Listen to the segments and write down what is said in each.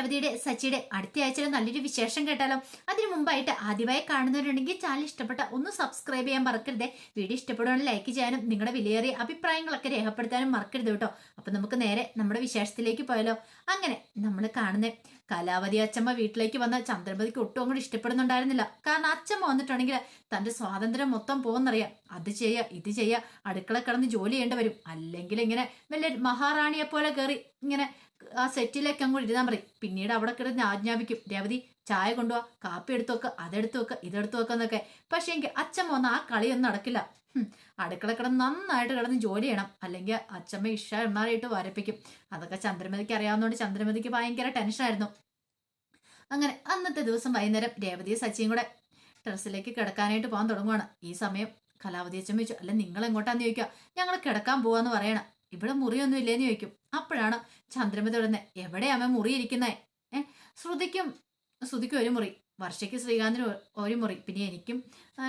രേവതിയുടെ സച്ചിയുടെ അടുത്ത ആഴ്ചയിൽ നല്ലൊരു വിശേഷം കേട്ടാലോ? അതിനു മുമ്പായിട്ട് ആദ്യമായി കാണുന്നവരുണ്ടെങ്കിൽ ചാനൽ ഇഷ്ടപ്പെട്ട ഒന്ന് സബ്സ്ക്രൈബ് ചെയ്യാൻ മറക്കരുത്. വീഡിയോ ഇഷ്ടപ്പെടുവാണെങ്കിൽ ലൈക്ക് ചെയ്യാനും നിങ്ങളുടെ വിലയേറിയ അഭിപ്രായങ്ങളൊക്കെ രേഖപ്പെടുത്താനും മറക്കരുത് കേട്ടോ. അപ്പൊ നമുക്ക് നേരെ നമ്മുടെ വിശേഷത്തിലേക്ക് പോയാലോ? അങ്ങനെ നമ്മൾ കാണുന്നത് കലാവതി അച്ചമ്മ വീട്ടിലേക്ക് വന്ന ചന്ദ്രമതിക്ക് ഒട്ടും അങ്ങോട്ട് ഇഷ്ടപ്പെടുന്നുണ്ടായിരുന്നില്ല. കാരണം അച്ചമ്മ വന്നിട്ടുണ്ടെങ്കിൽ തന്റെ സ്വാതന്ത്ര്യം മൊത്തം പോകുന്നറിയാം അത് ചെയ്യുക ഇത് ചെയ്യുക അടുക്കള കടന്ന് ജോലി ചെയ്യേണ്ടി വരും. അല്ലെങ്കിൽ ഇങ്ങനെ വല്ല മഹാറാണിയെ പോലെ കയറി ഇങ്ങനെ ആ സെറ്റിലേക്ക് അങ്ങോട്ട് ഇരുന്നാൻ പറയും പിന്നീട് അവിടെ കിടന്ന് ആജ്ഞാപിക്കും. രവതി ചായ കൊണ്ടുപോവാ കാപ്പി എടുത്തു വെക്കുക അതെടുത്തു വെക്കുക ഇതെടുത്തു വെക്കുക എന്നൊക്കെ. പക്ഷേ എനിക്ക് അച്ഛമ്മ വന്ന് ആ കളിയൊന്നും നടക്കില്ല. അടുക്കള കിടന്ന് നന്നായിട്ട് കിടന്ന് ജോലി ചെയ്യണം. അല്ലെങ്കിൽ അച്ഛമ്മ ഇഷ എണ്ണാറിയിട്ട് വരപ്പിക്കും. അതൊക്കെ ചന്ദ്രമതിക്ക് അറിയാവുന്നതുകൊണ്ട് ചന്ദ്രമതിക്ക് ഭയങ്കര ടെൻഷനായിരുന്നു അങ്ങനെ അന്നത്തെ ദിവസം വൈകുന്നേരം രേവതിയും സച്ചിയും കൂടെ ടെറസിലേക്ക് കിടക്കാനായിട്ട് പോകാൻ തുടങ്ങുവാണ്. ഈ സമയം കലാവതി അച്ഛൻ ചോദിച്ചു അല്ല നിങ്ങൾ എങ്ങോട്ടാന്ന് ചോദിക്കുക? ഞങ്ങൾ കിടക്കാൻ പോവാന്ന് പറയണം. ഇവിടെ മുറിയൊന്നും ഇല്ലേന്ന് ചോദിക്കും. അപ്പോഴാണ് ചന്ദ്രമതി തുടർന്ന് എവിടെയാമ മുറി ഇരിക്കുന്നേ ഏഹ് ശ്രുതിക്കും ശ്രുതിക്കും ഒരു മുറി വർഷയ്ക്ക് ശ്രീകാന്തിന് ഒരു മുറി പിന്നെ എനിക്കും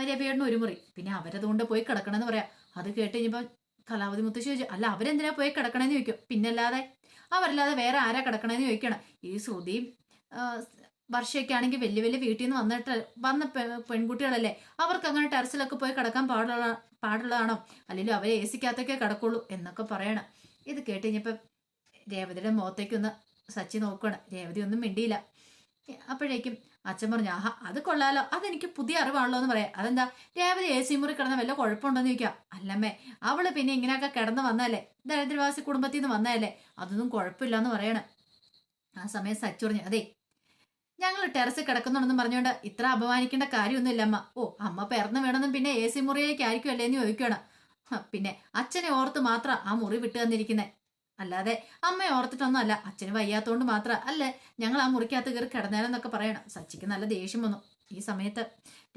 രവിയേടനും ഒരു മുറി. പിന്നെ അവരതുകൊണ്ട് പോയി കിടക്കണമെന്ന് പറയാം. അത് കേട്ട് കഴിഞ്ഞപ്പോൾ കലാവതി മുത്തശ്ശി ചോദിച്ചു അല്ല അവരെന്തിനാ പോയി കിടക്കണമെന്ന് ചോദിക്കും. പിന്നല്ലാതെ അവരല്ലാതെ വേറെ ആരാ കിടക്കണമെന്ന് ചോദിക്കണം? ഈ ശ്രുതിയും വർഷയൊക്കെ ആണെങ്കിൽ വലിയ വലിയ വീട്ടിൽ നിന്ന് വന്നിട്ട് വന്ന പെൺകുട്ടികളല്ലേ അവർക്ക് അങ്ങനെ ടെറസിലൊക്കെ പോയി കിടക്കാൻ പാടുള്ള പാടുള്ളതാണോ? അല്ലെങ്കിൽ അവരെ എ സിക്കകത്തൊക്കെ കിടക്കുള്ളൂ എന്നൊക്കെ പറയണം. ഇത് കേട്ട് കഴിഞ്ഞപ്പോൾ രേവതിയുടെ മുഖത്തേക്കൊന്ന് സച്ചി നോക്കണം രേവതി ഒന്നും മിണ്ടിയില്ല. അപ്പോഴേക്കും അച്ഛൻ പറഞ്ഞു ആഹാ അത് കൊള്ളാലോ. അതെനിക്ക് പുതിയ അറിവാണല്ലോ എന്ന് പറയാം. അതെന്താ? രേവതി എ സി മുറി കിടന്ന വല്ല കുഴപ്പമുണ്ടോ എന്ന് ചോദിക്കാം. അല്ലമ്മേ അവൾ പിന്നെ ഇങ്ങനെയൊക്കെ കിടന്ന് വന്നല്ലേ ദരിദ്രവാസി കുടുംബത്തിൽ നിന്ന് വന്നതല്ലേ? അതൊന്നും കുഴപ്പമില്ല എന്ന് പറയണം. ആ സമയം സച്ചു പറഞ്ഞു അതെ ഞങ്ങൾ ടെറസിൽ കിടക്കുന്നുണ്ടെന്ന് പറഞ്ഞുകൊണ്ട് ഇത്ര അപമാനിക്കേണ്ട കാര്യമൊന്നുമില്ല അമ്മ ഓ അമ്മ പിറന്നു വേണമെന്നും പിന്നെ എ സി മുറിയിലേക്ക് ആയിരിക്കും അല്ലേ എന്ന് ചോദിക്കുകയാണ് പിന്നെ അച്ഛനെ ഓർത്ത് മാത്രം ആ മുറി വിട്ടു തന്നിരിക്കുന്നത് അല്ലാതെ അമ്മയെ ഓർത്തിട്ടൊന്നുമല്ല. അച്ഛന് വയ്യാത്തോണ്ട് മാത്രം. അല്ലേ? ഞങ്ങൾ ആ മുറിക്കകത്ത് കയറി കിടന്നേരെന്നൊക്കെ പറയണം. സച്ചിക്ക് നല്ല ദേഷ്യം വന്നു. ഈ സമയത്ത്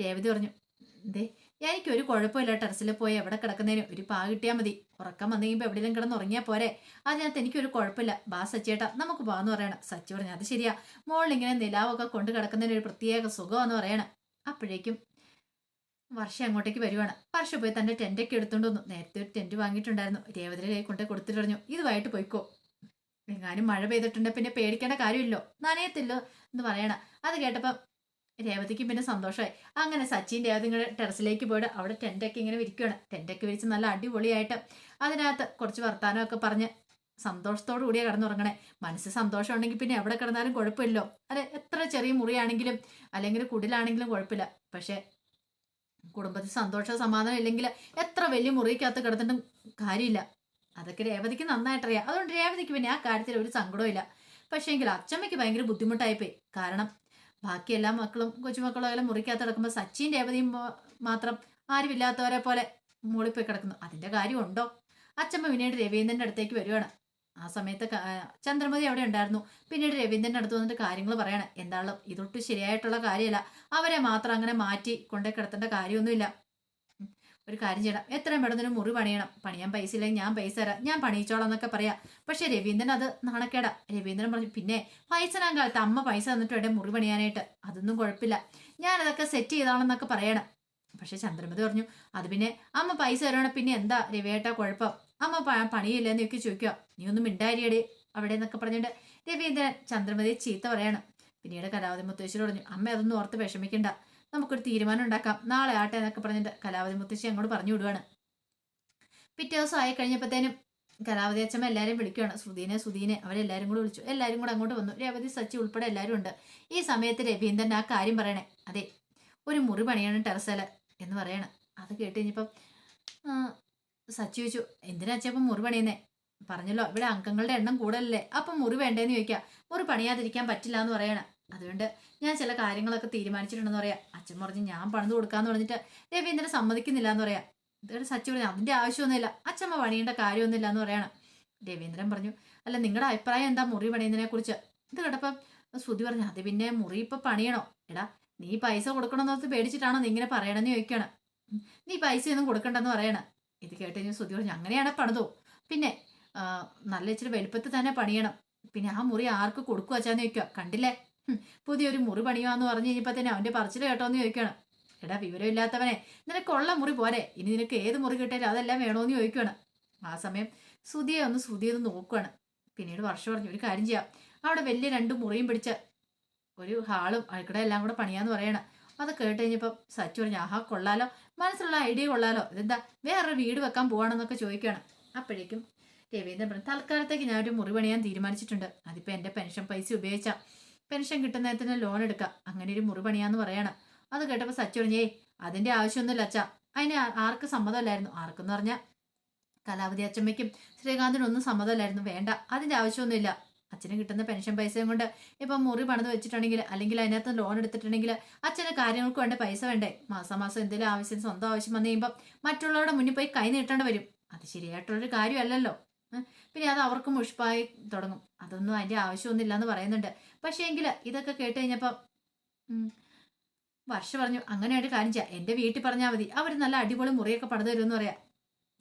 രേവതി പറഞ്ഞു ദേ എനിക്കൊരു കുഴപ്പമില്ല. ടെറസിൽ പോയി എവിടെ കിടക്കുന്നതിന് ഒരു പാ കിട്ടിയാൽ മതി. ഉറക്കം വന്നു കഴിയുമ്പോൾ എവിടെയെങ്കിലും കിടന്ന് ഉറങ്ങിയാൽ പോരെ. അതിനകത്ത് എനിക്കൊരു കുഴപ്പമില്ല. ബാ സച്ചേട്ടാ നമുക്ക് പോകാന്ന് പറയണം. സച്ചി പറഞ്ഞു അത് ശരിയാ. മോളിൽ ഇങ്ങനെ നിലാവൊക്കെ കൊണ്ട് കിടക്കുന്നതിന് ഒരു പ്രത്യേക സുഖമെന്ന് പറയണം. അപ്പോഴേക്കും വർഷ അങ്ങോട്ടേക്ക് വരുവാണ്. വർഷ പോയി തന്റെ ടെന്റൊക്കെ എടുത്തുകൊണ്ട് വന്നു. നേരത്തെ ഒരു ടെന്റ് വാങ്ങിയിട്ടുണ്ടായിരുന്നു. രേവതിയുടെ കൈ കൊണ്ടേ കൊടുത്തിട്ട് പറഞ്ഞു ഇതുമായിട്ട് പോയിക്കോ. എങ്ങാനും മഴ പെയ്തിട്ടുണ്ട്. പിന്നെ പേടിക്കേണ്ട കാര്യമില്ലോ. നനയത്തില്ലോ എന്ന് പറയണം. അത് കേട്ടപ്പം രേവതിക്ക് പിന്നെ സന്തോഷമായി. അങ്ങനെ സച്ചിൻ രേവതി ഇങ്ങനെ ടെറസിലേക്ക് പോയിട്ട് അവിടെ ടെന്റൊക്കെ ഇങ്ങനെ വിരിക്കുകയാണ് ടെന്റൊക്കെ വിരിച്ച് നല്ല അടിപൊളിയായിട്ട് അതിനകത്ത് കുറച്ച് വർത്താനമൊക്കെ പറഞ്ഞ് സന്തോഷത്തോടു കൂടിയാ കിടന്നുറങ്ങണേ. മനസ്സ് സന്തോഷം ഉണ്ടെങ്കിൽ പിന്നെ എവിടെ കിടന്നാലും കുഴപ്പമില്ലോ. അല്ലെ? എത്ര ചെറിയ മുറിയാണെങ്കിലും അല്ലെങ്കിൽ കുടിലാണെങ്കിലും കുഴപ്പമില്ല. പക്ഷെ കുടുംബത്തിൽ സന്തോഷം സമാധാനം ഇല്ലെങ്കിൽ എത്ര വലിയ മുറിക്കകത്ത് കിടന്നിട്ടും കാര്യമില്ല. അതൊക്കെ രേവതിക്ക് നന്നായിട്ടറിയാം. അതുകൊണ്ട് രേവതിക്ക് പിന്നെ ആ കാര്യത്തിൽ ഒരു സങ്കടവും ഇല്ല പക്ഷേ എങ്കിൽ അച്ചമ്മയ്ക്ക് ഭയങ്കര ബുദ്ധിമുട്ടായിപ്പോയി. കാരണം ബാക്കി എല്ലാ മക്കളും കൊച്ചുമക്കളും എല്ലാം മുറിക്കകത്ത് കിടക്കുമ്പോൾ സച്ചിൻ രേവതിയും മാത്രം ആരുമില്ലാത്തവരെ പോലെ മൂളിപ്പോയി കിടക്കുന്നു. അതിന്റെ കാര്യമുണ്ടോ? അച്ചമ്മ പിന്നീട് രവീന്ദ്രന്റെ അടുത്തേക്ക് വരുവാണ്. ആ സമയത്ത് ചന്ദ്രമതി അവിടെ ഉണ്ടായിരുന്നു. പിന്നീട് രവീന്ദ്രന്റെ അടുത്ത് വന്നിട്ട് കാര്യങ്ങൾ പറയണം. എന്താണല്ലോ ഇതൊട്ട് ശരിയായിട്ടുള്ള കാര്യമല്ല അവരെ മാത്രം അങ്ങനെ മാറ്റി കൊണ്ടേ കിടത്തേണ്ട കാര്യമൊന്നുമില്ല. ഒരു കാര്യം ചെയ്യണം. എത്രയും പെട്ടെന്ന് മുറി പണിയണം. പണിയാൻ പൈസ ഇല്ലെങ്കിൽ ഞാൻ പൈസ തരാം. ഞാൻ പണിയിച്ചോളാം എന്നൊക്കെ പറയാം. പക്ഷെ രവീന്ദ്രൻ അത് നാണക്കേടാ. രവീന്ദ്രൻ പറഞ്ഞു പിന്നെ പൈസനാൻ കാലത്ത് അമ്മ പൈസ തന്നിട്ട് വേണ്ടേ മുറി പണിയാനായിട്ട്? അതൊന്നും കുഴപ്പമില്ല. ഞാനതൊക്കെ സെറ്റ് ചെയ്താണെന്നൊക്കെ പറയണം. പക്ഷെ ചന്ദ്രമതി പറഞ്ഞു അത് പിന്നെ അമ്മ പൈസ തരുവാണെങ്കിൽ പിന്നെ എന്താ രവിയേട്ടാ കുഴപ്പം? അമ്മ പ- പണിയില്ല എന്നൊക്കെ ചോദിക്കുക. നീ ഒന്നും മിണ്ടാരിയടി അവിടെ എന്നൊക്കെ പറഞ്ഞിട്ട് രവീന്ദ്രൻ ചന്ദ്രമതി ചീത്ത പറയാണ്. പിന്നീട് കലാവതി മുത്തശ്ശി പറഞ്ഞു അമ്മ അതൊന്നും ഓർത്ത് വിഷമിക്കണ്ട. നമുക്കൊരു തീരുമാനം ഉണ്ടാക്കാം. നാളെ ആട്ടെ എന്നൊക്കെ പറഞ്ഞിട്ട് കലാവതി മുത്തശ്ശി അങ്ങോട്ട് പറഞ്ഞു വിടുവാണ്. പിറ്റേ ദിവസം ആയി കഴിഞ്ഞപ്പോഴത്തേനും കലാവതി അച്ഛമ്മ എല്ലാവരും വിളിക്കുകയാണ് ശ്രുതീനെ സുധീനെ അവരെല്ലാവരും കൂടെ വിളിച്ചു. എല്ലാവരും കൂടെ അങ്ങോട്ട് വന്നു. രേവതി സച്ചി ഉൾപ്പെടെ എല്ലാവരും ഉണ്ട്. ഈ സമയത്ത് രവീന്ദ്രൻ ആ കാര്യം പറയണേ. അതെ ഒരു മുറി പണിയാണ് ടെറസല എന്ന് പറയണം. അത് കേട്ട് കഴിഞ്ഞപ്പം സച്ചി ചോദിച്ചു എന്തിനാ അച്ഛപ്പം മുറി പണിയുന്നേ? പറഞ്ഞല്ലോ ഇവിടെ അംഗങ്ങളുടെ എണ്ണം കൂടുതലല്ലേ. അപ്പം മുറി വേണ്ടേന്ന് ചോദിക്കാം. മുറി പണിയാതിരിക്കാൻ പറ്റില്ല എന്ന് പറയണം. അതുകൊണ്ട് ഞാൻ ചില കാര്യങ്ങളൊക്കെ തീരുമാനിച്ചിട്ടുണ്ടെന്ന് പറയാം. അച്ഛൻ പറഞ്ഞ് ഞാൻ പണിത് കൊടുക്കാന്ന് പറഞ്ഞിട്ട് രവീന്ദ്രൻ സമ്മതിക്കുന്നില്ല എന്ന് പറയാം. ഇതോടെ സച്ചി പറഞ്ഞു അതിന്റെ ആവശ്യമൊന്നുമില്ല. അച്ഛമ്മ പണിയേണ്ട കാര്യമൊന്നുമില്ല എന്ന് പറയണം. രവീന്ദ്രൻ പറഞ്ഞു അല്ല നിങ്ങളുടെ അഭിപ്രായം എന്താ മുറി പണിയുന്നതിനെ കുറിച്ച് ഇത് കേട്ടപ്പം ശ്രുതി പറഞ്ഞു അത് പിന്നെ മുറി ഇപ്പൊ പണിയണോ? എടാ നീ പൈസ കൊടുക്കണമെന്നോർത്ത് പേടിച്ചിട്ടാണോ നീ ഇങ്ങനെ പറയണമെന്ന് ചോദിക്കണം. നീ നീ പൈസയൊന്നും കൊടുക്കണ്ടെന്ന് പറയണം. ഇത് കേട്ട് ഞാൻ ശ്രുതി പറഞ്ഞു അങ്ങനെയാണ് പണിതോ. പിന്നെ നല്ല ഇച്ചിരി വലുപ്പത്തിൽ തന്നെ പണിയണം. പിന്നെ ആ മുറി ആർക്ക് കൊടുക്കുക വെച്ചാന്ന് ചോദിക്കുക കണ്ടില്ലേ? പുതിയൊരു മുറി പണിയുവാന്ന് പറഞ്ഞു കഴിഞ്ഞപ്പോൾ തന്നെ അവന്റെ പറച്ചിൽ കേട്ടോന്ന് ചോദിക്കണം എടാ വിവരമില്ലാത്തവനെ നിനക്കുള്ള മുറി പോരെ. ഇനി നിനക്ക് ഏത് മുറി കിട്ടിയാലും അതെല്ലാം വേണോന്ന് ചോദിക്കുകയാണ് ആ സമയം ശ്രുതിയെ ഒന്ന് ശ്രുതി ഒന്ന് നോക്കുകയാണ് പിന്നീട് വർഷം പറഞ്ഞു ഒരു കാര്യം ചെയ്യാം. അവിടെ വലിയ രണ്ട് മുറിയും പിടിച്ച ഒരു ഹാളും അഴുക്കട എല്ലാം കൂടെ പണിയാന്ന് പറയണം. അത് കേട്ട് കഴിഞ്ഞപ്പോൾ സച്ചു പറഞ്ഞു ആഹാ കൊള്ളാലോ. മനസ്സിലുള്ള ഐഡിയ കൊള്ളാലോ. ഇതെന്താ? വേറൊരു വീട് വെക്കാൻ പോവാണെന്നൊക്കെ ചോദിക്കുകയാണ്. അപ്പോഴേക്കും രവീന്ദ്രൻ പറഞ്ഞു തൽക്കാലത്തേക്ക് ഞാൻ ഒരു മുറി പണിയാൻ തീരുമാനിച്ചിട്ടുണ്ട്. അതിപ്പോൾ എന്റെ പെൻഷൻ പൈസ ഉപയോഗിച്ചാൽ പെൻഷൻ കിട്ടുന്നതിന് ലോൺ എടുക്കാം. അങ്ങനെ ഒരു മുറി പണിയാന്ന് പറയാണ്. അത് കേട്ടപ്പോൾ സച്ചു പറഞ്ഞു ഏയ് അതിന്റെ ആവശ്യമൊന്നുമില്ല അച്ഛ. അതിന് ആർക്ക് സമ്മതമല്ലായിരുന്നു. ആർക്കെന്ന് പറഞ്ഞാൽ കലാവതി അച്ചമ്മയ്ക്കും ശ്രീകാന്തിനും ഒന്നും സമ്മതമല്ലായിരുന്നു. വേണ്ട അതിന്റെ ആവശ്യമൊന്നുമില്ല. അച്ഛന് കിട്ടുന്ന പെൻഷൻ പൈസയും കൊണ്ട് ഇപ്പം മുറി പണിത് വെച്ചിട്ടുണ്ടെങ്കിൽ അല്ലെങ്കിൽ അതിനകത്ത് ലോൺ എടുത്തിട്ടുണ്ടെങ്കിൽ അച്ഛന് കാര്യങ്ങൾക്ക് വേണ്ട പൈസ വേണ്ടേ? മാസം മാസം എന്തെങ്കിലും ആവശ്യം സ്വന്തം ആവശ്യം വന്നു കഴിയുമ്പോൾ മറ്റുള്ളവരുടെ മുന്നിൽ പോയി കൈ നീട്ടേണ്ടി വരും. അത് ശരിയായിട്ടുള്ളൊരു കാര്യമല്ലല്ലോ. പിന്നെ അത് അവർക്ക് മുഷ്പായി തുടങ്ങും. അതൊന്നും അതിന്റെ ആവശ്യമൊന്നുമില്ല എന്ന് പറയുന്നുണ്ട്. പക്ഷേ എങ്കിൽ ഇതൊക്കെ കേട്ട് കഴിഞ്ഞപ്പം ഉം, വർഷ പറഞ്ഞു അങ്ങനെയാണ് കാര്യം ചെയ്യാം. എന്റെ വീട്ടിൽ പറഞ്ഞാൽ മതി. അവർ നല്ല അടിപൊളി മുറിയൊക്കെ പണിത് തരുമെന്ന് പറയാം.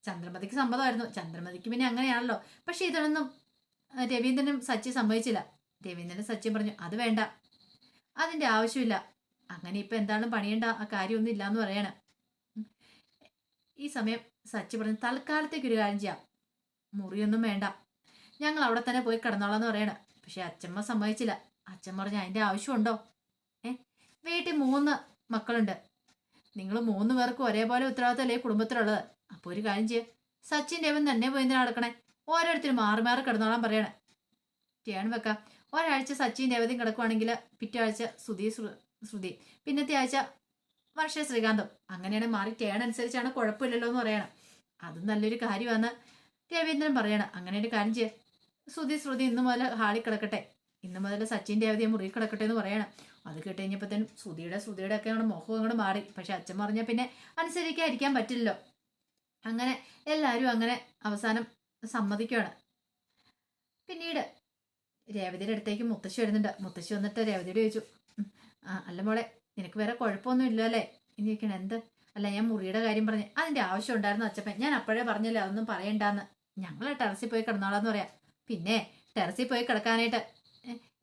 ചന്ദ്രമതിക്ക് സമ്മതമായിരുന്നു. ചന്ദ്രമതിക്ക് പിന്നെ അങ്ങനെയാണല്ലോ. പക്ഷേ ഇതൊന്നും രവീന്ദ്രനും സച്ചി സംഭവിച്ചില്ല രവീന്ദ്രനും സച്ചി പറഞ്ഞു അത് വേണ്ട. അതിന്റെ ആവശ്യമില്ല. അങ്ങനെ ഇപ്പം എന്താണ് പണിയേണ്ട. ആ കാര്യമൊന്നും ഇല്ല എന്ന് പറയാണ്. ഈ സമയം സച്ചി പറഞ്ഞു തൽക്കാലത്തേക്ക് ഒരു കാര്യം ചെയ്യാം. മുറിയൊന്നും വേണ്ട. ഞങ്ങൾ അവിടെ തന്നെ പോയി കിടന്നോളാന്ന് പറയണം. പക്ഷെ അച്ഛമ്മ സമ്മതിച്ചില്ല. അച്ഛൻ പറഞ്ഞു അതിന്റെ ആവശ്യമുണ്ടോ? ഏ വീട്ടിൽ മൂന്ന് മക്കളുണ്ട്. നിങ്ങൾ മൂന്ന് പേർക്കും ഒരേപോലെ ഉത്തരവാദിത്തമല്ലേ കുടുംബത്തിലുള്ളത്? അപ്പോൾ ഒരു കാര്യം ചെയ്യ. സച്ചിൻ രവൻ തന്നെ പോയി നടക്കണേ? ഓരോരുത്തരും മാറി മാറി കിടന്നോളാൻ പറയണേ. ചെയ്യാൻ വെക്കാം. ഒരാഴ്ച സച്ചിൻ രവതിയും കിടക്കുവാണെങ്കിൽ പിറ്റേ ആഴ്ച ശ്രുതി ശ്രു- ശ്രുതി. പിന്നത്തെ ആഴ്ച വർഷ ശ്രീകാന്തം. അങ്ങനെയാണ് മാറി ടേൺ അനുസരിച്ചാണ് കുഴപ്പമില്ലല്ലോ എന്ന് പറയണം. അതും നല്ലൊരു കാര്യമാണ്. രവീന്ദ്രൻ പറയണം അങ്ങനെ ഒരു കാര്യം ചെയ്യ. ശ്രുതി ശ്രുതി ഇന്ന് മുതൽ ഹാളിൽ കിടക്കട്ടെ. ഇന്ന് മുതൽ സച്ചിൻ രവതിയെ മുറിയിൽ കിടക്കട്ടെ എന്ന് പറയണം. അത് കേട്ട് കഴിഞ്ഞപ്പോഴത്തേനും ശ്രുതിയുടെ ശ്രുതിയുടെ ഒക്കെ അങ്ങോട്ട് മുഖം അങ്ങോട്ട് മാറി. പക്ഷെ അച്ഛൻ പറഞ്ഞാൽ പിന്നെ അനുസരിക്കാതിരിക്കാൻ പറ്റില്ലല്ലോ. അങ്ങനെ എല്ലാവരും അങ്ങനെ അവസാനം സമ്മതിക്കുകയാണ് പിന്നീട് രേവതിയുടെ അടുത്തേക്ക് മുത്തശ്ശി വരുന്നുണ്ട്. മുത്തശ്ശി വന്നിട്ട് രേവതിയോട് ചോദിച്ചു അല്ല മോളെ നിനക്ക് വേറെ കുഴപ്പമൊന്നും ഇല്ലല്ലേ ഇനി ഇനിയൊക്കെയാണ് എന്ത്? അല്ല ഞാൻ മുറിയുടെ കാര്യം പറഞ്ഞു അതിന്റെ ആവശ്യം ഉണ്ടായിരുന്നു അച്ഛപ്പൻ ഞാൻ അപ്പോഴേ പറഞ്ഞല്ലേ അതൊന്നും പറയണ്ടാന്ന്. ഞങ്ങൾ ടെറസിൽ പോയി കിടന്നോളാന്ന് പറയാം. പിന്നെ ടെറസിൽ പോയി കിടക്കാനായിട്ട്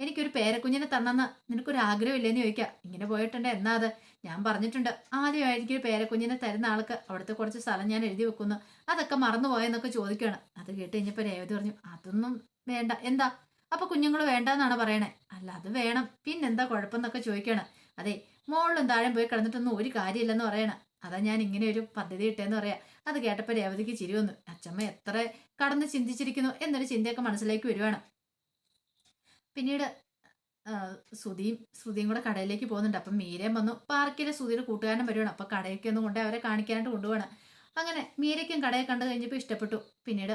എനിക്കൊരു പേരക്കുഞ്ഞിനെ തന്നെന്ന് നിനക്കൊരു ആഗ്രഹമില്ലെന്ന് ചോദിക്കാം. ഇങ്ങനെ പോയിട്ടുണ്ട് എന്നാ അത്? ഞാൻ പറഞ്ഞിട്ടുണ്ട്. ആദ്യമായിരിക്കും ഒരു പേരക്കുഞ്ഞിനെ തരുന്ന ആൾക്ക് അവിടുത്തെ കുറച്ച് സ്ഥലം ഞാൻ എഴുതി വെക്കുന്നു. അതൊക്കെ മറന്നുപോയെന്നൊക്കെ ചോദിക്കുകയാണ്. അത് കേട്ട് കഴിഞ്ഞപ്പോൾ രേവതി പറഞ്ഞു അതൊന്നും വേണ്ട. എന്താ? അപ്പൊ കുഞ്ഞുങ്ങൾ വേണ്ടെന്നാണ് പറയണേ? അല്ല അത് വേണം. പിന്നെന്താ കുഴപ്പമെന്നൊക്കെ ചോദിക്കണം അതെ മോളിലും താഴെ പോയി കിടന്നിട്ടൊന്നും ഒരു കാര്യമില്ലെന്ന് പറയണം. അതാ ഞാൻ ഇങ്ങനെ ഒരു പദ്ധതി ഇട്ടേന്ന് പറയാ. അത് കേട്ടപ്പോൾ രേവതിക്ക് ചിരി വന്നു. അച്ഛമ്മ എത്ര കടന്ന് ചിന്തിച്ചിരിക്കുന്നു? എന്നൊരു ചിന്തയൊക്കെ മനസ്സിലേക്ക് വരുവാണ്. പിന്നീട് ശ്രുതിയും ശ്രുതിയും കൂടെ കടയിലേക്ക് പോകുന്നുണ്ട്. അപ്പം മീരയും വന്നു പാർക്കിലെ ശ്രുതിയുടെ കൂട്ടുകാരൻ വരുവാണ്. അപ്പം കടയൊക്കെ ഒന്ന് കൊണ്ട് അവരെ കാണിക്കാനായിട്ട് കൊണ്ടുപോകണം അങ്ങനെ മീരയ്ക്കും കടയെ കണ്ടു കഴിഞ്ഞപ്പോൾ ഇഷ്ടപ്പെട്ടു. പിന്നീട്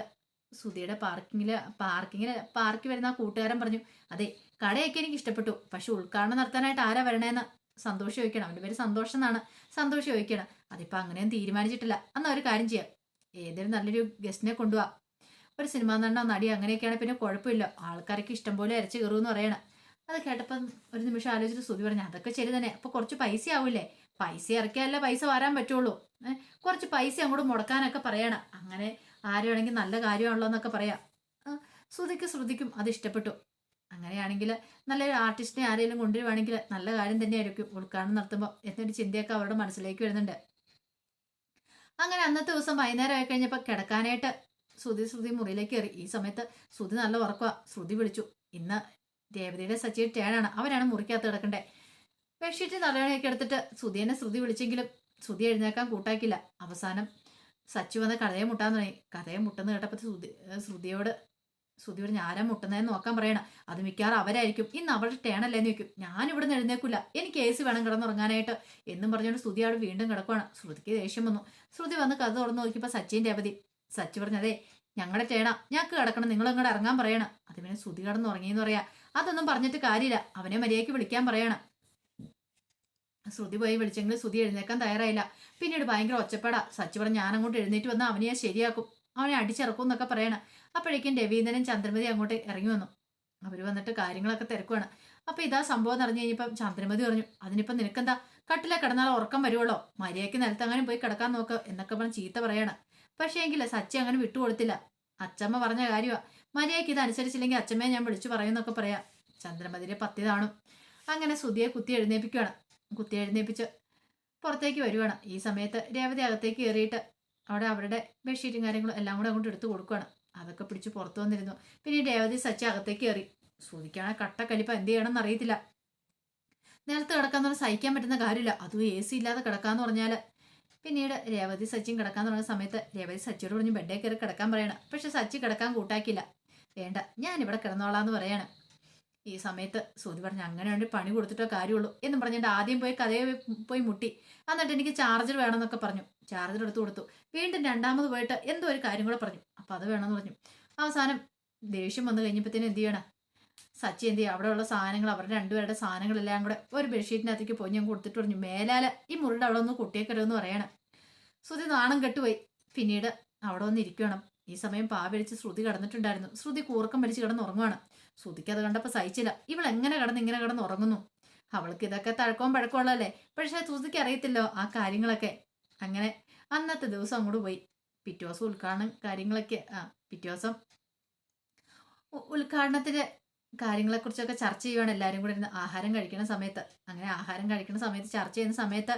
സുധിയുടെ പാർക്കിങ്ങിൽ പാർക്കിങ്ങിൽ പാർക്കിൽ വരുന്ന ആ കൂട്ടുകാരൻ പറഞ്ഞു അതെ കടയൊക്കെ എനിക്ക് ഇഷ്ടപ്പെട്ടു. പക്ഷെ ഉദ്ഘാടനം നടത്താനായിട്ട് ആരാ വരണേന്ന്? സന്തോഷം ചോദിക്കണം അവന്റെ പേര് സന്തോഷം എന്നാണ്. സന്തോഷം ചോദിക്കണം അതിപ്പോൾ അങ്ങനെയും തീരുമാനിച്ചിട്ടില്ല. എന്നാൽ ഒരു കാര്യം ചെയ്യാം. ഏതൊരു നല്ലൊരു ഗസ്റ്റിനെ കൊണ്ടുപോകാം ഒരു സിനിമ നടനോ നടി അങ്ങനെയൊക്കെയാണ് പിന്നെ കുഴപ്പമില്ല. ആൾക്കാരൊക്കെ ഇഷ്ടം പോലെ അരച്ച് കയറുമെന്ന് പറയണം. അത് കേട്ടപ്പം ഒരു നിമിഷം ആലോചിച്ചിട്ട് സുബി പറഞ്ഞു അതൊക്കെ ശരി തന്നെ. അപ്പോൾ കുറച്ച് പൈസ ആവൂലേ പൈസ ഇറക്കിയാലേ പൈസ വരാൻ പറ്റുള്ളൂ. കുറച്ച് പൈസ അങ്ങോട്ട് മുടക്കാനൊക്കെ പറയണം. അങ്ങനെ ആരുവാണെങ്കിൽ നല്ല കാര്യമാണല്ലോ എന്നൊക്കെ പറയാം. ശ്രുതിക്ക് ശ്രുതിക്കും അത് ഇഷ്ടപ്പെട്ടു. അങ്ങനെയാണെങ്കിൽ നല്ലൊരു ആർട്ടിസ്റ്റിനെ ആരെങ്കിലും കൊണ്ടുവരുവാണെങ്കിൽ നല്ല കാര്യം തന്നെയായിരിക്കും ഉദ്ഘാടനം നടത്തുമ്പോൾ എന്നൊരു ചിന്തയൊക്കെ അവരുടെ മനസ്സിലേക്ക് വരുന്നുണ്ട്. അങ്ങനെ അന്നത്തെ ദിവസം വൈകുന്നേരം ആയി കഴിഞ്ഞപ്പോൾ കിടക്കാനായിട്ട് ശ്രുതി ശ്രുതി മുറിയിലേക്ക് കയറി. ഈ സമയത്ത് ശ്രുതി നല്ല ഉറക്കുക ശ്രുതി വിളിച്ചു. ഇന്ന് രേവതിയുടെ സച്ചി ടേണാണ് അവരാണ് മുറിക്കകത്ത് കിടക്കണ്ടേ. ബെഡ്ഷീറ്റ് തലയണയൊക്കെ എടുത്തിട്ട് സുധിയെന്നെ ശ്രുതി വിളിച്ചെങ്കിലും ശ്രുതി എഴുന്നേക്കാൻ കൂട്ടാക്കില്ല അവസാനം സച്ചു വന്ന് കഥയെ മുട്ടാൻ തുടങ്ങി. കഥയെ മുട്ടുന്ന കേട്ടപ്പോൾ ശ്രുതി ശ്രുതിയോട് ശ്രുതിയോട് ഞാനാ മുട്ടുന്നതെന്ന് നോക്കാൻ പറയണം. അത് മിക്കവാറും അവരായിരിക്കും. ഇന്ന് അവരുടെ ടേണല്ലേന്ന് വെക്കും ഞാൻ ഇവിടെ നിന്ന് എഴുന്നേക്കില്ല എനിക്ക് എ സി വേണം കിടന്നുറങ്ങാനായിട്ട്. എന്നും പറഞ്ഞുകൊണ്ട് ശ്രുതി അവിടെ വീണ്ടും കിടക്കുവാണ്. ശ്രുതിക്ക് ദേഷ്യം വന്നു. ശ്രുതി വന്ന് കഥ തുറന്ന് നോക്കിയപ്പോൾ സച്ചിന്റെ അവധി. സച്ചു പറഞ്ഞതേ ഞങ്ങളുടെ ടേണ ഞങ്ങൾക്ക് കിടക്കണം നിങ്ങൾ അങ്ങോട്ട് ഇറങ്ങാൻ പറയണം. അത് പിന്നെ ശ്രുതി കടന്ന് ഉറങ്ങിയെന്ന് പറയാ. അതൊന്നും പറഞ്ഞിട്ട് കാര്യമില്ല അവനെ മര്യാദയ്ക്ക് വിളിക്കാൻ പറയണം. ശ്രുതി പോയി വിളിച്ചെങ്കിൽ ശ്രുതി എഴുന്നേക്കാൻ തയ്യാറായില്ല. പിന്നീട് ഭയങ്കര ഒച്ചപ്പാടാ. സച്ചി പറഞ്ഞ് ഞാൻ അങ്ങോട്ട് എഴുന്നേറ്റ് വന്നാൽ അവനെ ഞാൻ ശരിയാക്കും. അവനെ അടിച്ചിറക്കും എന്നൊക്കെ പറയണം. അപ്പോഴേക്കും രവീന്ദ്രനും ചന്ദ്രമതി അങ്ങോട്ട് ഇറങ്ങി വന്നു. അവർ വന്നിട്ട് കാര്യങ്ങളൊക്കെ തിരക്കുവാണ്. അപ്പൊ ഇതാ സംഭവം അറിഞ്ഞു കഴിഞ്ഞപ്പം ചന്ദ്രമതി പറഞ്ഞു അതിനിപ്പം നിനക്കെന്താ? കട്ടിലെ കിടന്നാൽ ഉറക്കം വരുവുള്ളോ മര്യാദയ്ക്ക് നിലത്തങ്ങാനും പോയി കിടക്കാൻ നോക്ക് എന്നൊക്കെ പറഞ്ഞ് ചീത്ത പറയണം. പക്ഷേ എങ്കിൽ സച്ചി അങ്ങനെ വിട്ടുകൊടുത്തില്ല അച്ചമ്മ പറഞ്ഞ കാര്യമാ മര്യാദയ്ക്ക് ഇത് അനുസരിച്ചില്ലെങ്കിൽ അച്ചമ്മയെ ഞാൻ വിളിച്ചു പറയുമെന്നൊക്കെ പറയാം. ചന്ദ്രമതിരെ പത്തിതാണു അങ്ങനെ സുധിയെ കുത്തി എഴുന്നേപ്പിക്കുകയാണ് കുത്തി എഴുന്നേപ്പിച്ച് പുറത്തേക്ക് വരുവാണ്. ഈ സമയത്ത് രേവതി അകത്തേക്ക് കയറിയിട്ട് അവിടെ അവരുടെ ബെഡ്ഷീറ്റും കാര്യങ്ങളും എല്ലാം കൂടെ അങ്ങോട്ട് എടുത്ത് കൊടുക്കുകയാണ് അതൊക്കെ പിടിച്ച് പുറത്തു വന്നിരുന്നു. പിന്നെ രേവതി സച്ചി അകത്തേക്ക് കയറി. സുധിക്കാണ് കട്ട കലിപ്പ എന്ത് ചെയ്യണമെന്ന് അറിയത്തില്ല. നിലത്ത് കിടക്കാന്ന് പറഞ്ഞാൽ സഹിക്കാൻ പറ്റുന്ന കാര്യമില്ല. അതും എ സി ഇല്ലാതെ കിടക്കാന്ന് പറഞ്ഞാൽ പിന്നീട് രേവതി സച്ചിൻ കിടക്കാൻ തുടങ്ങിയ സമയത്ത് രേവതി സച്ചിയോട് പറഞ്ഞ് ബെഡേ കയറി കിടക്കാൻ പറയണം. പക്ഷെ സച്ചി കിടക്കാൻ കൂട്ടാക്കില്ല വേണ്ട ഞാൻ ഇവിടെ കിടന്നോളാന്ന് പറയാണ്. ഈ സമയത്ത് സൂതി പറഞ്ഞു അങ്ങനെ വേണ്ടി പണി കൊടുത്തിട്ടോ കാര്യമുള്ളൂ എന്നും പറഞ്ഞിട്ട് ആദ്യം പോയി കഥയെ പോയി മുട്ടി. എന്നിട്ട് എനിക്ക് ചാർജർ വേണമെന്നൊക്കെ പറഞ്ഞു. ചാർജർ എടുത്തു കൊടുത്തു. വീണ്ടും രണ്ടാമത് പോയിട്ട് എന്തോ ഒരു കാര്യം കൂടെ പറഞ്ഞു. അപ്പം അത് വേണമെന്ന് പറഞ്ഞു. അവസാനം ദേഷ്യം വന്നു കഴിഞ്ഞപ്പോഴത്തേനും എന്ത് ചെയ്യണം? സച്ചി എന്ത് അവിടെയുള്ള സാധനങ്ങൾ അവരുടെ രണ്ടുപേരുടെ സാധനങ്ങളെല്ലാം കൂടെ ഒരു ബെഡ്ഷീറ്റിനകത്തേക്ക് പോയി ഞാൻ കൊടുത്തിട്ട് പറഞ്ഞു മേലാല ഈ മുറിയുടെ അവിടെ ഒന്ന് കുട്ടിയേക്കരുതെന്ന് പറയണം. ശ്രുതി നാണം കെട്ടുപോയി. പിന്നീട് അവിടെ ഒന്ന് ഇരിക്കണം. ഈ സമയം പാവടിച്ച് ശ്രുതി കടന്നിട്ടുണ്ടായിരുന്നു. ശ്രുതി കൂർക്കം വലിച്ച് കിടന്ന് ഉറങ്ങുവാണ്. ശ്രുതിക്ക് അത് കണ്ടപ്പോൾ സഹിച്ചില്ല. ഇവൾ എങ്ങനെ കിടന്ന് ഇങ്ങനെ കിടന്ന് ഉറങ്ങുന്നു? അവൾക്ക് ഇതൊക്കെ തഴക്കവും പഴക്കമുള്ളതല്ലേ പക്ഷേ ശ്രുതിക്ക് അറിയത്തില്ലോ ആ കാര്യങ്ങളൊക്കെ. അങ്ങനെ അന്നത്തെ ദിവസം അങ്ങോട്ട് പോയി. പിറ്റേ ദിവസം ഉദ്ഘാടനം കാര്യങ്ങളൊക്കെ ആ പിറ്റേ ദിവസം ഉദ്ഘാടനത്തിന്റെ കാര്യങ്ങളെക്കുറിച്ചൊക്കെ ചർച്ച ചെയ്യുവാണ്. എല്ലാവരും കൂടെ ഇരുന്ന് ആഹാരം കഴിക്കുന്ന സമയത്ത്. അങ്ങനെ ആഹാരം കഴിക്കുന്ന സമയത്ത് ചർച്ച ചെയ്യുന്ന സമയത്ത്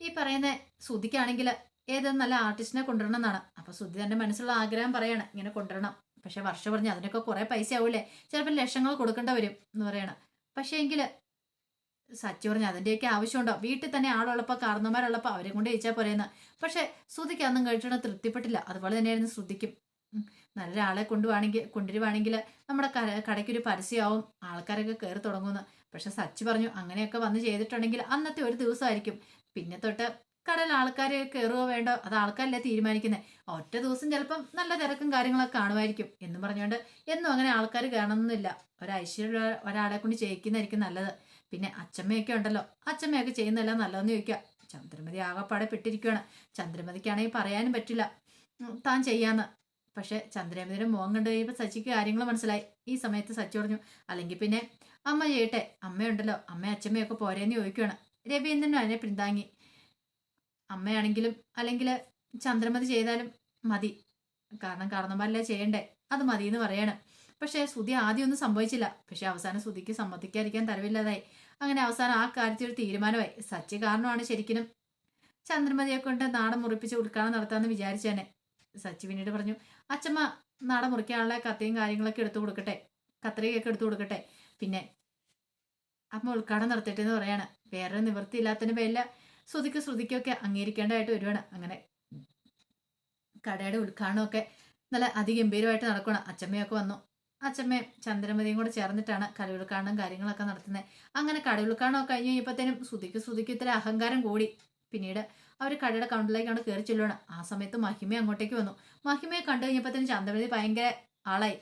ഈ പറയുന്ന ശ്രുതിക്കാണെങ്കിൽ ഏതൊരു നല്ല ആർട്ടിസ്റ്റിനെ കൊണ്ടുവരണം എന്നാണ് അപ്പൊ ശ്രുതി തന്റെ മനസ്സിലുള്ള ആഗ്രഹം പറയാണ് ഇങ്ങനെ കൊണ്ടുവരണം. പക്ഷെ വർഷം പറഞ്ഞ് അതിനൊക്കെ കുറെ പൈസ ആവൂലേ ചിലപ്പോൾ ലക്ഷങ്ങൾ കൊടുക്കേണ്ട വരും എന്ന് പറയണം. പക്ഷേ എങ്കിൽ സച്ചി പറഞ്ഞു അതിന്റെയൊക്കെ ആവശ്യമുണ്ടോ? വീട്ടിൽ തന്നെ ആളുള്ളപ്പോൾ കാർന്നമാരുള്ളപ്പോൾ അവരെ കൊണ്ട് ജയിച്ചാൽ പോരെയെന്ന് പക്ഷേ ശ്രുതിക്ക് അന്നും കഴിച്ചിട്ട് തൃപ്തിപ്പെട്ടില്ല. അതുപോലെ തന്നെയായിരുന്നു ശ്രുതിക്കും. നല്ലൊരാളെ കൊണ്ടുവാണെങ്കിൽ കൊണ്ടുവരുവാണെങ്കിൽ നമ്മുടെ കര കടയ്ക്കൊരു പരസ്യമാവും. ആൾക്കാരൊക്കെ കയറി തുടങ്ങുമെന്ന് പക്ഷെ സച്ചി പറഞ്ഞു അങ്ങനെയൊക്കെ വന്ന് ചെയ്തിട്ടുണ്ടെങ്കിൽ അന്നത്തെ ഒരു ദിവസമായിരിക്കും. പിന്നെ തൊട്ട് കടയിൽ ആൾക്കാർ കയറുകയോ വേണ്ടോ? അത് ആൾക്കാരല്ലേ തീരുമാനിക്കുന്നത് ഒറ്റ ദിവസം ചിലപ്പം നല്ല തിരക്കും കാര്യങ്ങളൊക്കെ കാണുമായിരിക്കും. എന്നും പറഞ്ഞുകൊണ്ട് എന്നും അങ്ങനെ ആൾക്കാർ കാണണമെന്നില്ല ഒരൈശ്വര്യ ഒരാളെ കൊണ്ട് ചെയ്യിക്കുന്നതായിരിക്കും നല്ലത്. പിന്നെ അച്ചമ്മയൊക്കെ ഉണ്ടല്ലോ. അച്ചമ്മയൊക്കെ ചെയ്യുന്നതല്ല നല്ലതെന്ന് ചോദിക്കുക ചന്ദ്രമതി ആകെപ്പാടെ പെട്ടിരിക്കുകയാണ് ചന്ദ്രമതിക്കാണെങ്കിൽ പറയാനും പറ്റില്ല. താൻ ചെയ്യാന്ന്. പക്ഷെ ചന്ദ്രേമതിയുടെ മുഖം കണ്ടു കഴിയുമ്പോൾ സച്ചിക്ക് കാര്യങ്ങൾ മനസ്സിലായി. ഈ സമയത്ത് സച്ചി പറഞ്ഞു അല്ലെങ്കിൽ പിന്നെ അമ്മ ചെയ്യട്ടെ അമ്മയുണ്ടല്ലോ അമ്മ അച്ഛമ്മയൊക്കെ പോരേന്ന് ചോദിക്കുകയാണ് രവീന്ദ്രനും അതിനെ പിന്താങ്ങി. അമ്മയാണെങ്കിലും അല്ലെങ്കിൽ ചന്ദ്രമതി ചെയ്താലും മതി. കാരണം കാരണന്മാരല്ലേ ചെയ്യണ്ടേ? അത് മതി എന്ന് പറയാണ്. പക്ഷേ ആദ്യം ഒന്നും സംഭവിച്ചില്ല. പക്ഷെ അവസാനം ശ്രുതിക്ക് സമ്മതിക്കാതിരിക്കാൻ തരവില്ലാതായി. അങ്ങനെ അവസാനം ആ കാര്യത്തിൽ ഒരു തീരുമാനമായി. സച്ചി കാരണമാണ് ശരിക്കും ചന്ദ്രമതിയെ കൊണ്ട് നാടൻ മുറിപ്പിച്ച് ഉദ്ഘാടനം നടത്താമെന്ന് വിചാരിച്ചു തന്നെ സച്ചി പിന്നീട് പറഞ്ഞു അച്ഛമ്മ നാടൻ മുറിക്കാനുള്ള കത്തയും കാര്യങ്ങളൊക്കെ എടുത്തു കൊടുക്കട്ടെ. കത്രികയൊക്കെ എടുത്തു കൊടുക്കട്ടെ. പിന്നെ അമ്മ ഉൾക്കാടം നടത്തട്ടെ എന്ന് പറയാണ്. വേറെ നിവൃത്തിയില്ലാത്തതിന് പേരില്ല ശ്രുതിക്ക് ശ്രുതിക്കൊക്കെ അംഗീകരിക്കേണ്ടതായിട്ട് വരുവാണ്. അങ്ങനെ കടയുടെ ഉദ്ഘാടനമൊക്കെ നല്ല അതിഗംഭീരമായിട്ട് നടക്കണം അച്ചമ്മയൊക്കെ വന്നു. അച്ചമ്മയും ചന്ദ്രമതിയും കൂടെ ചേർന്നിട്ടാണ് കടയുൾക്കാണും കാര്യങ്ങളൊക്കെ നടത്തുന്നത്. അങ്ങനെ കടയുൾക്കാണൊക്കെ കഴിഞ്ഞ് കഴിഞ്ഞപ്പോഴത്തേനും ശ്രുതിക്ക് ശ്രുതിക്ക് ഇത്ര അഹങ്കാരം കൂടി. പിന്നീട് അവർ കടയുടെ കൗണ്ടറിലേക്കാണ് കയറി ചെല്ലുകയാണ് ആ സമയത്ത് മഹിമ അങ്ങോട്ടേക്ക് വന്നു. മഹിമയെ കണ്ടു കഴിഞ്ഞപ്പോൾ തന്നെ ചന്ദ്രമതി ഭയങ്കര ആളായി.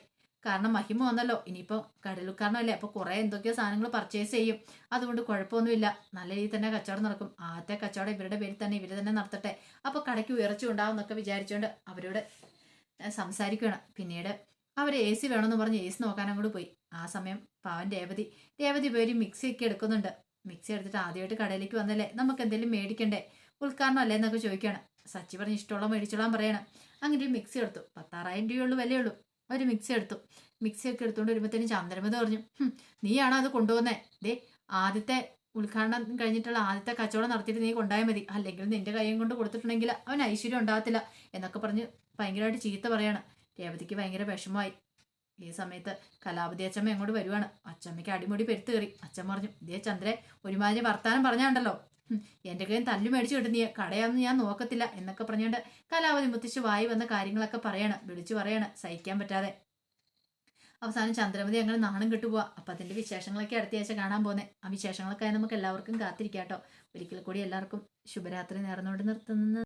കാരണം മഹിമ വന്നല്ലോ. ഇനിയിപ്പോൾ കടലുക്കാരനല്ലേ അപ്പോൾ കുറേ എന്തൊക്കെയോ സാധനങ്ങൾ പർച്ചേസ് ചെയ്യും. അതുകൊണ്ട് കുഴപ്പമൊന്നുമില്ല. നല്ല രീതിയിൽ തന്നെ കച്ചവടം നടക്കും. ആദ്യത്തെ കച്ചവടം ഇവരുടെ പേരിൽ തന്നെ ഇവർ തന്നെ നടത്തട്ടെ. അപ്പോൾ കടയ്ക്ക് ഉയർച്ച ഉണ്ടാവും എന്നൊക്കെ വിചാരിച്ചുകൊണ്ട് അവരോട് സംസാരിക്കുകയാണ് പിന്നീട് അവർ എ സി വേണമെന്ന് പറഞ്ഞ് എ സി നോക്കാൻ അങ്ങോട്ട് പോയി. ആ സമയം പാവൻ രേവതി. രേവതി പേര് മിക്സി ഒക്കെ എടുക്കുന്നുണ്ട്. മിക്സി എടുത്തിട്ട് ആദ്യമായിട്ട് കടയിലേക്ക് വന്നല്ലേ? നമുക്ക് എന്തെങ്കിലും മേടിക്കണ്ടേ? ഉദ്ഘാടനം അല്ലേ എന്നൊക്കെ ചോദിക്കുകയാണ് സച്ചി പറഞ്ഞ് ഇഷ്ടമുള്ള മേടിച്ചോളാൻ പറയണം. അങ്ങനെ ഒരു മിക്സി എടുത്തു. പത്താറായിരം രൂപയുള്ളൂ വിലയുള്ളൂ. ഒരു മിക്സി എടുത്തു. മിക്സി ഒക്കെ എടുത്തുകൊണ്ട് വരുമ്പോഴത്തേനും ചന്ദ്രമതി പറഞ്ഞു "ഹും, നീയാണോ അത് കൊണ്ടുപോകുന്നേ? ദേ ആദ്യത്തെ ഉദ്ഘാടനം കഴിഞ്ഞിട്ടുള്ള ആദ്യത്തെ കച്ചവടം നടത്തിയിട്ട് നീ കൊണ്ടായാൽ മതി. അല്ലെങ്കിൽ നിന്റെ കൈയും കൊണ്ട് കൊടുത്തിട്ടുണ്ടെങ്കിൽ അവൻ ഐശ്വര്യം ഉണ്ടാകത്തില്ല എന്നൊക്കെ പറഞ്ഞ് ഭയങ്കരമായിട്ട് ചീത്ത പറയാണ്. രേവതിക്ക് ഭയങ്കര വിഷമമായി. ഈ സമയത്ത് കലാപതി അച്ചമ്മ എങ്ങോട്ട് വരുവാണ്. അച്ചമ്മയ്ക്ക് അടിമുടി പെരുത്ത് കയറി അച്ഛൻ പറഞ്ഞു ഇതേ ചന്ദ്രേ ഒരുമാതിരി വർത്താനം പറഞ്ഞാണ്ടല്ലോ. എന്റെ കയ്യിൽ തല്ലു മേടിച്ചു കിട്ടും. നീ കടയാന്ന് ഞാൻ നോക്കത്തില്ല എന്നൊക്കെ പറഞ്ഞുകൊണ്ട് കലാപതി മുത്തിച്ച് വായി വന്ന കാര്യങ്ങളൊക്കെ പറയാണ്. വിളിച്ചു പറയാണ് സഹിക്കാൻ പറ്റാതെ. അവസാനം ചന്ദ്രമതി അങ്ങനെ നാണം കിട്ടുപോവാ അപ്പൊ അതിന്റെ വിശേഷങ്ങളൊക്കെ അടുത്ത ആഴ്ച കാണാൻ പോകുന്നത് ആ വിശേഷങ്ങളൊക്കെ നമുക്ക് എല്ലാവർക്കും കാത്തിരിക്കാം കേട്ടോ ഒരിക്കൽ കൂടി എല്ലാവർക്കും ശുഭരാത്രി നേർന്നുകൊണ്ട് നിർത്തുന്നു.